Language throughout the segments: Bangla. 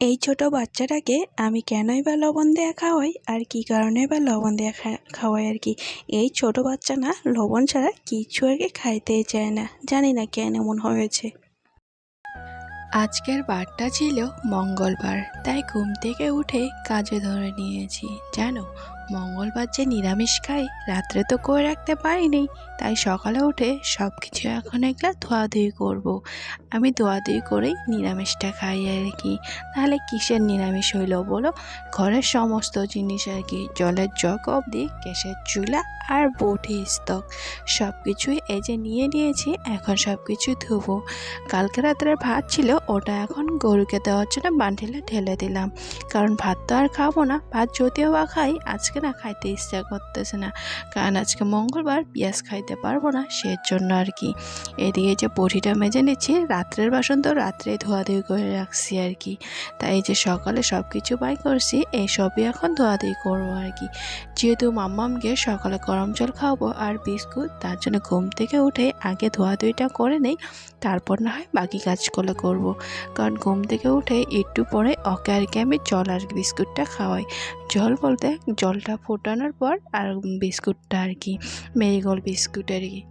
এই ছোট বাচ্চাটাকে আমি কেনই বা লবণ দেওয়া খাওয়াই? আর কি কারণে বা লবণ দেওয়া খাওয়াই আর কি? এই ছোট বাচ্চা না, লবণ ছাড়া কিছু আর কি খাইতেই চায় না। জানি না কেন এমন হয়েছে। আজকের বারটা ছিল মঙ্গলবার, তাই ঘুম থেকে উঠে কাজে ধরে নিয়েছি। জানো মঙ্গলবার যে নিরামিষ খাই, রাত্রে তো করে রাখতে পারিনি। তাই সকালে উঠে সব কিছু এখন একলা ধোয়াধুয়ি করব। আমি ধোয়াধুয়ি করেই নিরামিষটা খাই আর কি। তাহলে কিসের নিরামিষ হইল বলো? ঘরের সমস্ত জিনিস আর কি, জলের জগ অবধি, গ্যাসের চুলা আর বটি স্তক সব কিছুই এই যে নিয়ে নিয়েছি, এখন সব কিছু ধুবো। কালকে রাত্রের ভাত ছিল, ওটা এখন গরুকে দেওয়ার জন্য বান্ডিলে ঢেলে দিলাম। কারণ ভাত তো আর খাব না, ভাত যদিও বা খাই, আজকে না, খাইতে ইচ্ছা করতেছে না। কারণ আজকে মঙ্গলবার পেঁয়াজ খাইতে পারব না সের জন্য আর কি। এদিকে যে বটিটা মেজে নিচ্ছি, রাত্রের বাসন তো রাত্রে ধোয়াধুয়ি করে রাখছি আর কি। তাই যে সকালে সব কিছু বাই করছি, এই সবই এখন ধোয়াধুয়ি করব আর কি। যেহেতু মাম্মামকে সকালে গরম জল খাওয়াবো আর বিস্কুট, তার জন্য ঘুম থেকে উঠে আগে ধোয়াধুয়িটা করে নেই, তারপর না হয় বাকি কাজগুলো করব। কারণ ঘুম থেকে উঠে একটু পরে ওকে আর কি আমি জল আর বিস্কুটটা খাওয়াই। জল বলতে জলটা ফোটানোর পর আর বিস্কুটটা আর কি, মেরিগোল্ড বিস্কুট আর কি।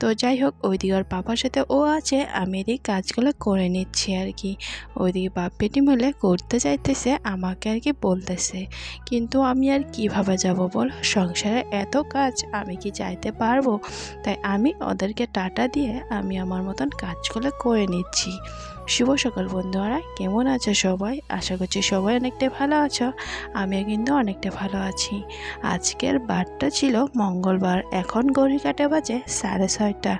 তো যাই হোক, ওইদিকে ওর পাপার সাথে ও আছে, আমি এদিকে কাজগুলো করে নিচ্ছি আর কি। ওইদিকে বাপ বেটি মিলে করতে চাইতেছে আমাকে আর কি বলতেছে। কিন্তু আমি আর কীভাবে যাব বল? সংসারে এত কাজ, আমি কি যাইতে পারব? তাই আমি ওদেরকে টাটা দিয়ে আমি আমার মতন কাজগুলো করে নিচ্ছি। শুভ সকাল বন্ধুরা, কেমন আছো সবাই? আশা করছি সবাই অনেকটা ভালো আছো, আমিও কিন্তু অনেকটা ভালো আছি। আজকের বারটা ছিল মঙ্গলবার, এখন ঘড়ি কাটে বাজে সাড়ে ছয়টা।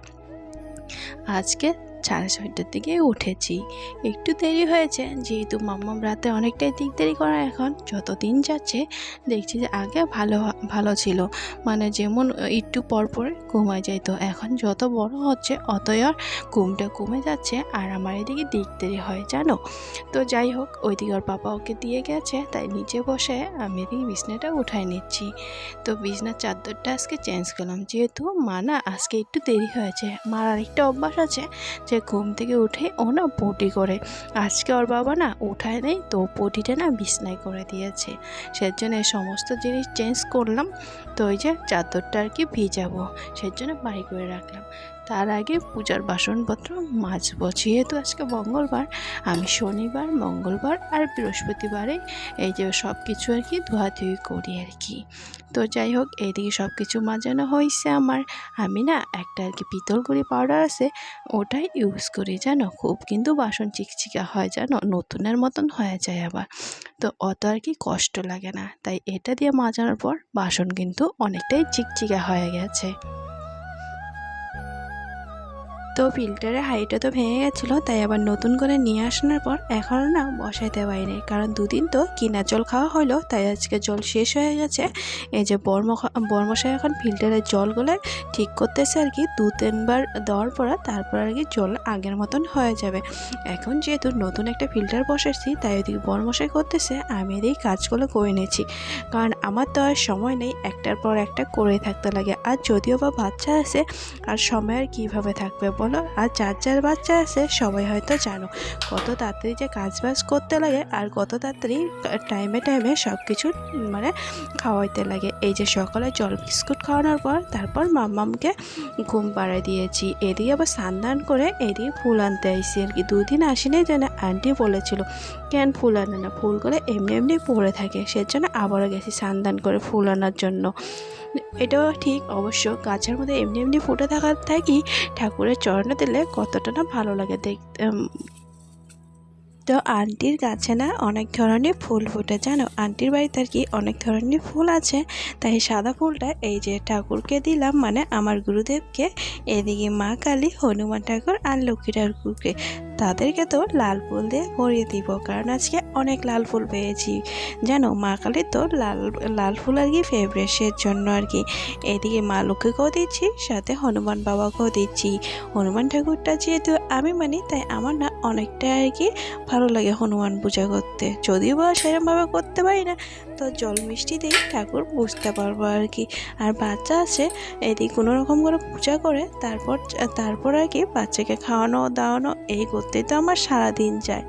আজকে সাড়ে ছয়টার দিকে উঠেছি। একটু দেরি হয়েছে, যেহেতু মাম্মাম রাতে অনেকটাই দিক দেরি করা এখন। যত দিন যাচ্ছে, দেখছি যে আগে ভালো ভালো ছিল। মানে যেমন একটু পর পর ঘুমায় যেত এখন যত বড় হচ্ছে, অতই আর ঘুমটা কমে যাচ্ছে আর আমার এদিকে দিক দেরি হয়, জানো? তো যাই হোক, ওইদিকে ওর বাবা ওকে দিয়ে গেছে, তাই নিচে বসে আমি এদিকে বিছনাটা উঠাই নিচ্ছি। তো বিছনার চাদরটা আজকে চেঞ্জ করলাম। যেহেতু মা না, আজকে একটু দেরি হয়েছে। মার আরেকটা অভ্যাস আছে যে ঘুম থেকে উঠে ও না পটি করে। আজকে ওর বাবা না উঠায় নেই, তো পটিটা না বিছনায় করে দিয়েছে। সের জন্য এই সমস্ত জিনিস চেঞ্জ করলাম। তো ওই যে চাদরটা আর কি ভিজাবো সের জন্য বাড়ি করে রাখলাম। তার আগে পূজার বাসনপত্র মাজবো যেহেতু আজকে মঙ্গলবার, আমি শনিবার, মঙ্গলবার আর বৃহস্পতিবারে এই যে সব কিছু আর কি ধোয়াধুয়ি করি আর কি। তো যাই হোক এইদিকে সব কিছু মাজানো হয়েছে আমার। আমি না একটা আর কি পিতলগুড়ি পাউডার আছে, ওটাই ইউজ করি, জানো? খুব কিন্তু বাসন চিকচিকা হয়, জানো? নতুনের মতন হয়ে যায় আবার। তো অত আর কি কষ্ট লাগে না। তাই এটা দিয়ে মাজানোর পর বাসন কিন্তু অনেকটাই চিকচিকা হয়ে গেছে। তো ফিল্টারের হাইটা তো ভেঙে গেছিল, তাই আবার নতুন করে নিয়ে আসানোর পর এখনও না বসাইতে পারিনি। কারণ দুদিন তো কিনা জল খাওয়া হলো তাই আজকে জল শেষ হয়ে গেছে। এই যে বর্ম বর্মশাই এখন ফিল্টারের জলগুলো ঠিক করতেছে আর কি, দু তিনবার দেওয়ার পর তারপর আর কি জল আগের মতন হয়ে যাবে। এখন যেহেতু নতুন একটা ফিল্টার বসেছি তাই ওইদিকে বর্মশাই করতেছে, আমি এদিকে কাজগুলো করে নিয়েছি। কারণ আমার তো আর সময় নেই, একটার পর একটা করে থাকতে লাগে। আর যদিও বা বাচ্চা আছে, আর সময় আর কীভাবে থাকবে বলো? আর যার যার বাচ্চা আছে, সবাই হয়তো জানো। কত তাড়াতাড়ি যে কাজ বাজ করতে লাগে, আর কত তাড়াতাড়ি টাইমে টাইমে সব কিছু মানে খাওয়াইতে লাগে। এই যে সকালে জল বিস্কুট খাওয়ানোর পর, তারপর মাম্মামকে ঘুম পাড়ায় দিয়েছি। এদিকে আবার স্নান করে এদিকে ফুল আনতে আইসি আর কি। দুদিন আসিনি যেন আন্টি বলেছিল, কেন ফুল আনে না? ফুলগুলো এমনি এমনি পড়ে থাকে, সেজন্য আবারও গেছি স্নান করে ফুল আনার জন্য। এটাও ঠিক অবশ্য গাছের মধ্যে এমনি এমনি ফুটে থাকা থাকি ঠাকুরের চরণে দিলে কতটা না ভালো লাগে দেখতে তো আন্টির গাছে না অনেক ধরনের ফুল ফুটে, জানো? আন্টির বাড়িতে আর কি অনেক ধরনের ফুল আছে, তাই সাদা ফুলটা এই যে ঠাকুরকে দিলাম মানে আমার গুরুদেবকে, এদিকে মা কালী, হনুমান ঠাকুর আর লক্ষ্মী ঠাকুরকে। তাদেরকে তো লাল ফুল দিয়ে ভরিয়ে দিব, কারণ আজকে অনেক লাল ফুল পেয়েছি। জানো, মা কালীর তো লাল লাল ফুল আর কি ফেভারেটের জন্য আর কি। এদিকে মা লক্ষ্মীকেও দিচ্ছি, সাথে হনুমান বাবাকেও দিচ্ছি। হনুমান ঠাকুরটা যেহেতু আমি মানি, তাই আমার না অনেকটা আর কি ভালো লাগে হনুমান পূজা করতে। যদিও বা সেরকমভাবে করতে পারি না, তো জল মিষ্টি দিয়ে ঠাকুর বুঝতে পারব আর কি। আর বাচ্চা আছে, এদিকে কোনো রকম করে পূজা করে, তারপর তারপর আর কি বাচ্চাকে খাওয়ানো, দাওয়ানো, এই করতেই তো আমার সারাদিন যায়।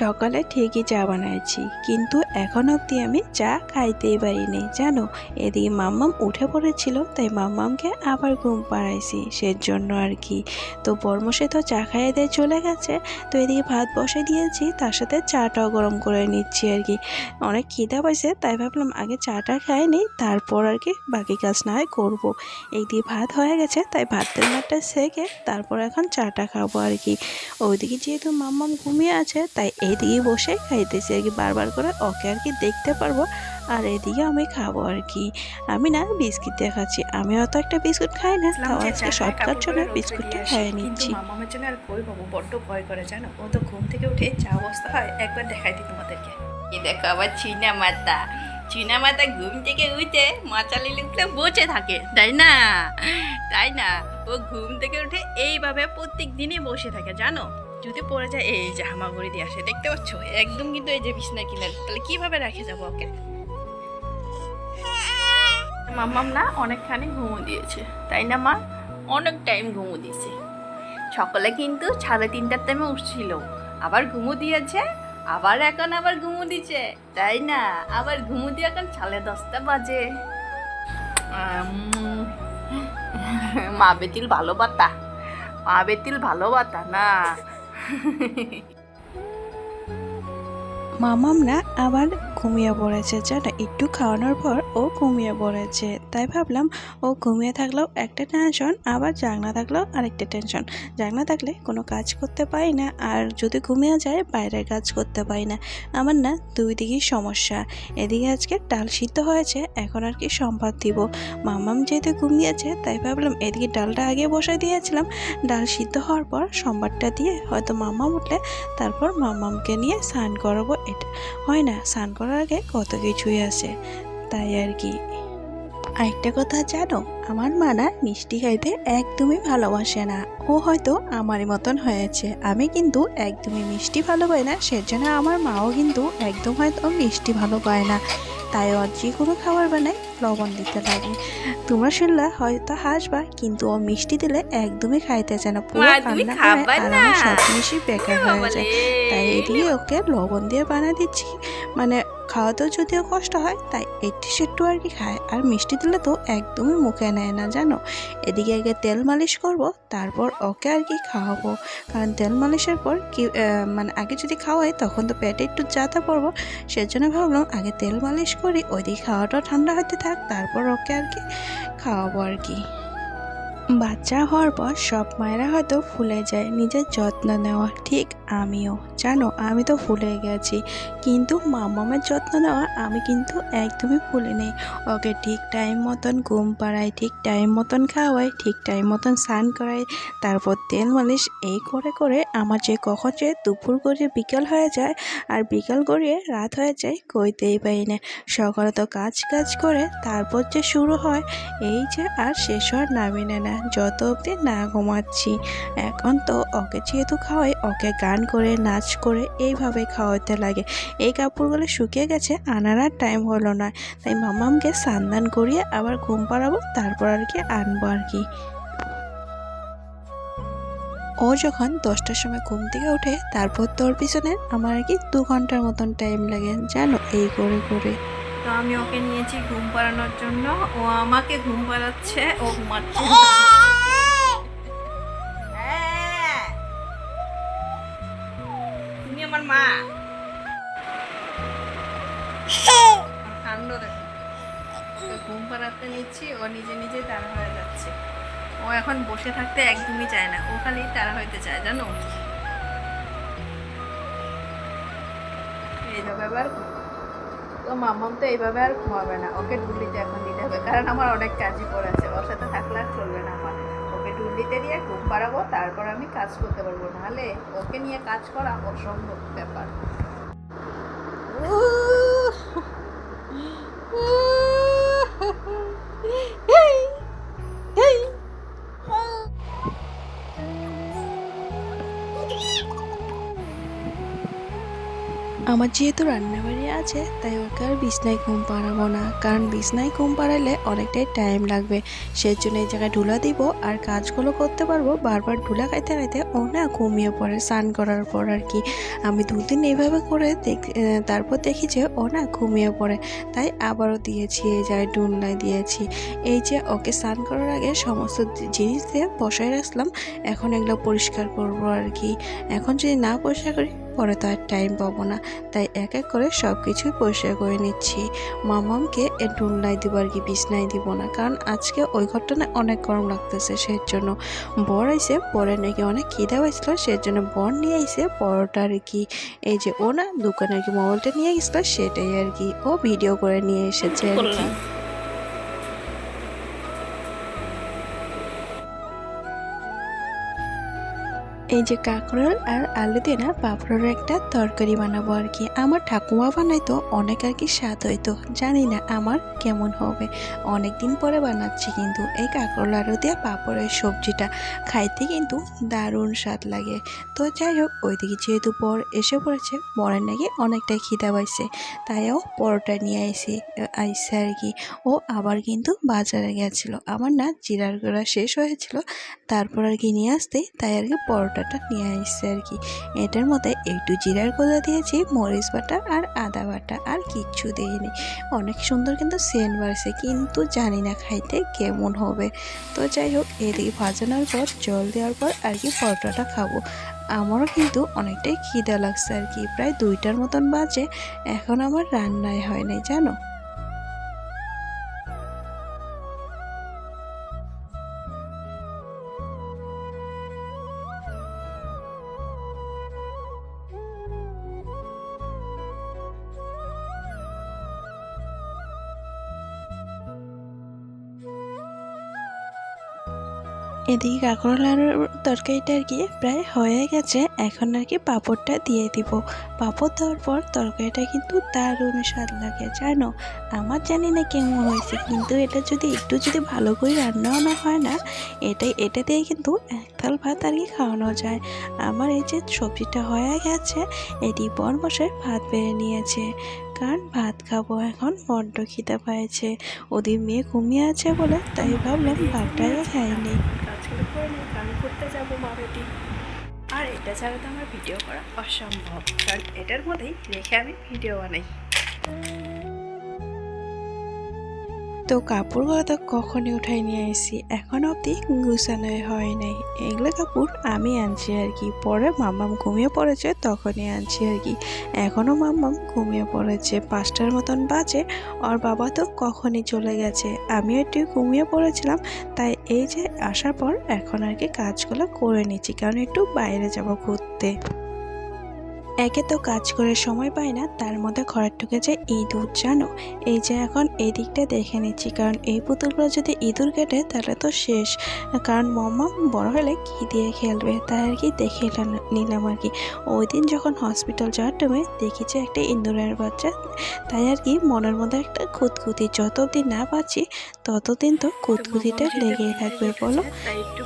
সকালে ঠিকই চা বানাইছি, কিন্তু এখন অবধি আমি চা খাইতেই পারিনি, জানো? এদিকে মাম্মাম উঠে পড়েছিল, তাই মাম্মামকে আবার ঘুম পাড়াইছি, সেজন্য আর কি। তো বর্মসে তো চা খাইয়ে দিয়ে চলে গেছে, তো এদিকে ভাত বসে দিয়েছি, তার সাথে চাটাও গরম করে নিচ্ছি আর কি। অনেক খিদা পাইছে, তাই ভাবলাম আগে চাটা খাই নিই তারপর আর কি বাকি কাজ না হয় করব। এইদিকে ভাত হয়ে গেছে, তাই ভাতের মাঠটা সেকে, তারপর এখন চাটা খাব আর কি। ওইদিকে যেহেতু মাম্মাম ঘুমিয়ে আছে, তাই এইদিকে বসে খাইতেছি আর কি বারবার করে ওকে আর কি দেখতে পারব। আর এদিকে আমি খাব আর কি। আমি না বিস্কিট দিয়ে খাচ্ছি। আমি অত একটা বিস্কুট খাই না। তাও আজকে শর্টকাট জন্য বিস্কুটটা খাইয়ে নিচ্ছি। মামামের জন্য আর কই বাবু বড্ড ভয় করে জানো? ও তো ঘুম থেকে উঠে চা অবস্থা হয় একবার দেখাই দিই তোমাদেরকে। এ দেখো আবার চিনা মাতা। চীনা মাতা ঘুম থেকে উঠে মাচালি লিখলে বসে থাকে। তাই না? তাই না? ও ঘুম থেকে উঠে এইভাবে প্রত্যেক দিনই বসে থাকে জানো? যদি পড়ে যায়, এই যে হামাগুড়ি দিয়ে আসে, দেখতে পাচ্ছ? একদম কিন্তু এই যে বিছনা কিনারে। তাহলে কীভাবে রেখে যাব ওকে? মাম্মাম না অনেকখানি ঘুমো দিয়েছে। তাই না, মা? অনেক টাইম ঘুমো দিয়েছে। সকালে কিন্তু সাড়ে তিনটার টাইমে উঠছিল। আবার ঘুমো দিয়েছে, আবার এখন আবার ঘুমো দিচ্ছে তাই না? আবার ঘুমো দিয়ে এখন সাড়ে দশটা বাজে। মা বেতিল ভালো বাতা। মা বেতিল ভালো বাতা, না? মামাম না আবার ঘুমিয়ে পড়েছে, জানো? একটু খাওয়ানোর পর ও ঘুমিয়ে পড়েছে। তাই ভাবলাম, ও ঘুমিয়ে থাকলেও একটা টেনশন আবার জাগনা থাকলেও আরেকটা টেনশন জাগনা থাকলে কোনো কাজ করতে পারি না, আর যদি ঘুমিয়ে যায়, বাইরের কাজ করতে পারি না। আমার না দুই দিকেই সমস্যা। এদিকে আজকে ডাল সিদ্ধ হয়েছে, এখন আর কি সম্বাদ দিব। মামাম যেহেতু ঘুমিয়েছে, তাই ভাবলাম এদিকে ডালটা আগে বসাই দিয়েছিলাম। ডাল সিদ্ধ হওয়ার পর সম্বাদটা দিয়ে হয়তো মামাম উঠলে, তারপর মামামকে নিয়ে স্নান করাবো এটা। হয় না, স্নান করার আগে কত কিছুই আছে। তাই আর কি। আরেকটা কথা জানো, আমার মা না মিষ্টি খাইতে একদমই ভালোবাসে না। ও হয়তো আমার মতন হয়েছে। আমি কিন্তু একদমই মিষ্টি ভালো পাই না, সেজন্য আমার মাও কিন্তু একদম হয়তো মিষ্টি ভালো পায় না। তাই ওর যে কোনো খাবার বানাই লবণ দিতে লাগে। তোমরা শুনলে হয়তো হাসবা কিন্তু ও মিষ্টি দিলে একদমই খাইতে চায় না। পুরো কান্না করে আর? আমার সব জিনিসই বেকার হয়ে যায়। তাই এদিকে ওকে লবণ দিয়ে বানা দিচ্ছি। মানে খাওয়াতেও যদিও কষ্ট হয়, তাই একটু সেট্টু আর কি খায়। আর মিষ্টি দিলে তো একদমই মুখে নেয় না, জানো? এদিকে আগে তেল মালিশ করব, তারপর ওকে আর কি খাওয়াবো। কারণ তেল মালিশের পর কি মানে আগে যদি খাওয়াই, তখন তো পেটে একটু যাতা পড়ব। সেজন্য ভাবলাম আগে তেল মালিশ করি, ওইদিকে খাওয়াটাও ঠান্ডা হতে থাক, তারপর ওকে আর কি খাওয়াবো আর কি। বাচ্চা হওয়ার পর সব মায়েরা হয়তো ফুলে যায়, নিজের যত্ন নেওয়া, ঠিক আমিও। জানো, আমি তো ভুলে গেছি। কিন্তু মামামের যত্ন নেওয়া আমি কিন্তু একদমই ভুলে নেই। ওকে ঠিক টাইম মতন ঘুম পাড়াই ঠিক টাইম মতন খাওয়াই ঠিক টাইম মতন স্নান করাই তারপর তেল মালিশ এই করে করে আমার যে কখন যে দুপুর করে বিকাল হয়ে যায় আর বিকাল গড়িয়ে রাত হয়ে যায় কইতেই পারি না। সকালে তো কাজ কাজ করে, তারপর যে শুরু হয়, এই যে আর শেষ হওয়ার নেয় না, যত অবধি না ঘুমাচ্ছি। এখন তো ওকে যেহেতু খাওয়াই, ওকে গান করে, নাচ করে এইভাবে খাওয়াতে লাগে। এই কাপড়গুলো শুকিয়ে গেছে আনার আর টাইম হলো না। তাই মামামকে সান্দান করিয়ে আবার ঘুম পাড়াবো তারপর আর কি আনব আর কি। ও যখন দশটার সময় ঘুম থেকে ওঠে তারপর তোর পিছনে আমার আর কি দু ঘণ্টার মতন টাইম লাগে জানো এই করে করে। তো আমি ওকে নিয়েছি ঘুম পাড়ানোর জন্য। ও আমাকে ঘুম পাড়াচ্ছে ও ঘুমাচ্ছে। তারা হয়ে যাচ্ছে। ও এখন বসে থাকতে একদমই চায় না। ও খালি তারা হইতে চায়, জানো? এইভাবে আবার তো মামাম তো এইভাবে আর ঘুমাবে না। ওকে ঢুলিতে এখন দিতে হবে। কারণ আমার অনেক কাজই পড়েছে ওর সাথে থাকলে আর চলবে না আমার। ওকে ঢুলিতে দিয়ে ঘুম পাড়াবো, তারপর আমি কাজ করতে পারব। নাহলে ওকে নিয়ে কাজ করা অসম্ভব ব্যাপার। আমার যেহেতু রান্নাবাড়ি আছে, তাই ওকে আর বিছনায় ঘুম পাড়াবো না। কারণ বিছনায় ঘুম পাড়ালে অনেকটাই টাইম লাগবে। সেই জন্য এই জায়গায় ঢুলা দিব আর কাজগুলো করতে পারব। বারবার ঢুলা খাইতে খাইতে ও না ঘুমিয়ে পড়ে স্নান করার পর আর কি। আমি দুদিন এইভাবে করে তারপর দেখি যে ও না ঘুমিয়ে পড়ে। তাই আবারও দিয়েছি, এই জায়গায় ডুলনায় দিয়েছি। এই যে ওকে স্নান করার আগে সমস্ত জিনিস দিয়ে বসায় রাখলাম। এখন এগুলো পরিষ্কার করব আর কি। এখন যদি না পরিষ্কার করি পরে তো আর টাইম পাবো না। তাই এক এক করে সব কিছুই পরিষ্কার করে নিচ্ছি। মামামকে এ ডুলনায় দিব আর কি, বিছনায় দিব না। কারণ আজকে ওই ঘটনায় অনেক গরম লাগতেছে সেই জন্য বর আইসে বরের নাকি অনেক খিদা হয়েছিল সেই জন্য বর নিয়ে আইসে পরোটা আর কি, এই যে ও না দোকানে আর কি মোবাইলটা নিয়ে গেছিল, সেটাই আর কি ও ভিডিও করে নিয়ে এসেছে আর কি। এই যে কাঁকরোল আর আলু দিয়ে না পাঁপড়ের একটা তরকারি বানাবো আর কি। আমার ঠাকুমা বানাইতো, অনেক আর কি স্বাদ হইতো। জানি না আমার কেমন হবে। অনেক দিন পরে বানাচ্ছি কিন্তু এই কাঁকরোল আলু দিয়ে পাঁপড়ের সবজিটা খাইতে কিন্তু দারুণ স্বাদ লাগে। তো যাই হোক, ওইদিকে যেহেতু পর এসে পড়েছে, বরের নাকি অনেকটাই খিদা পাইছে। তাইও পরোটা নিয়ে আইসি আইসে আর কি। ও আবার কিন্তু বাজারে গেছিল। আমার না জিরার গুঁড়া শেষ হয়েছিল, তারপর আর কি নিয়ে আসতেই তাই আর কি পরোটাটা নিয়ে আসছে আর কি। এটার মধ্যে একটু জিরার গুঁড়া দিয়েছি, মরিচ বাটা আর আদা বাটা, আর কিচ্ছু দিইনি। অনেক সুন্দর কিন্তু সেন্ট বাড়ছে, কিন্তু জানি না খাইতে কেমন হবে। তো যাই হোক, এদিকে ভাজানোর পর, জল দেওয়ার পর আর কি পরোটাটা খাব। আমারও কিন্তু অনেকটাই খিদা লাগছে আর কি, প্রায় দুইটার মতন বাজে, এখন আমার রান্নাই হয় নাই, জানো? এদিকে কাঁকরোলার তরকারিটা আর কি প্রায় হয়ে গেছে। এখন আর কি পাঁপড়টা দিয়ে দিব। পাঁপড় দেওয়ার পর তরকারিটা কিন্তু দারুণ স্বাদ লাগে, জানো? আমার জানি না কেমন হয়েছে, কিন্তু এটা যদি একটু যদি ভালো করে রান্নাও না হয় না, এটাই, এটা দিয়ে কিন্তু এক থাল ভাত আর কি খাওয়ানো যায়। আমার এই যে সবজিটা হয়ে গেছে, এটি বর মশাই ভাত বেড়ে নিয়েছে। কারণ ভাত খাব এখন, বড্ড খিদে পাইছে। ওদের মেয়ে ঘুমিয়ে আছে বলে তাই ভাবলাম ভাতটাই খাইনি। কাজগুলো করে নিই কারণ ঘুরতে যাব মা বেটি আর এটা ছাড়া তো আমার ভিডিও করা অসম্ভব। কারণ এটার মধ্যেই রেখে আমি ভিডিও বানাই। তো কাপড়গুলো তো কখনই উঠাই নিয়ে এসেছি এখন অবধি গুছানোই হয় নাই। এগুলো কাপড় আমি আনছি আর কি। পরে মাম্মাম ঘুমিয়ে পড়েছে, তখনই আনছি আর কি। এখনও মাম্মাম ঘুমিয়ে পড়েছে। পাঁচটার মতন বাজে, ওর বাবা তো কখনই চলে গেছে। আমি একটু ঘুমিয়ে পড়েছিলাম, তাই এই যে আসার পর এখন আর কি কাজগুলো করে নিচ্ছি, কারণ একটু বাইরে যাব ঘুরতে। একে তো কাজ করে সময় পাই না, তার মধ্যে ঘরে ঢুকে যায় ইঁদুর জানো? এই যে এখন এই দিকটা দেখে নিচ্ছি, কারণ এই পুতুলগুলো যদি ইঁদুর কেটে, তাহলে তো শেষ। কারণ মাম্মা বড় হলে কি দিয়ে খেলবে? তাই আর কি দেখে নিলাম আর কি। ওই দিন যখন হসপিটাল যাওয়ার টাইমে দেখি যে একটা ইঁদুরের বাচ্চা, তাই আর কি মনের মধ্যে একটা খুঁতখুতি, যতদিন না পাচ্ছি, ততদিন তো খুঁতখুতিটা লেগেই থাকবে, বলো? একটু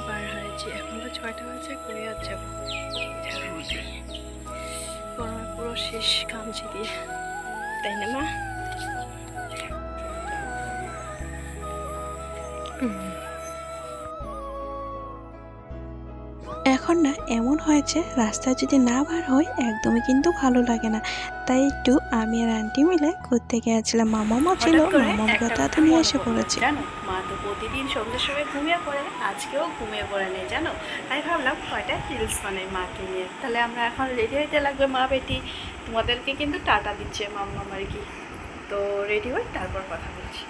শেষ কামচি দিয়ে তাই না মা? এখন না এমন হয়েছে রাস্তায় যদি না বার হয় একদমই কিন্তু ভালো লাগে না। তাই একটু আমি আর আন্টি মিলে ঘুরতে গিয়েছিলাম। মামামা ছিল মামামকে তাতে কথা নিয়ে এসে পড়েছে। জানো? মা তো প্রতিদিন সন্ধ্যের সময় ঘুমিয়ে পড়ে আজকেও ঘুমিয়ে পড়ে নেই জানো? তাই ভাবলাম কয়টা রিলস বানাই মাকে নিয়ে। তাহলে আমরা এখন রেডি হইতে লাগবে মা বেটি। তোমাদেরকে কিন্তু টাটা দিচ্ছে মাম্মা আর কি। তো রেডি হই তারপর কথা বলছি।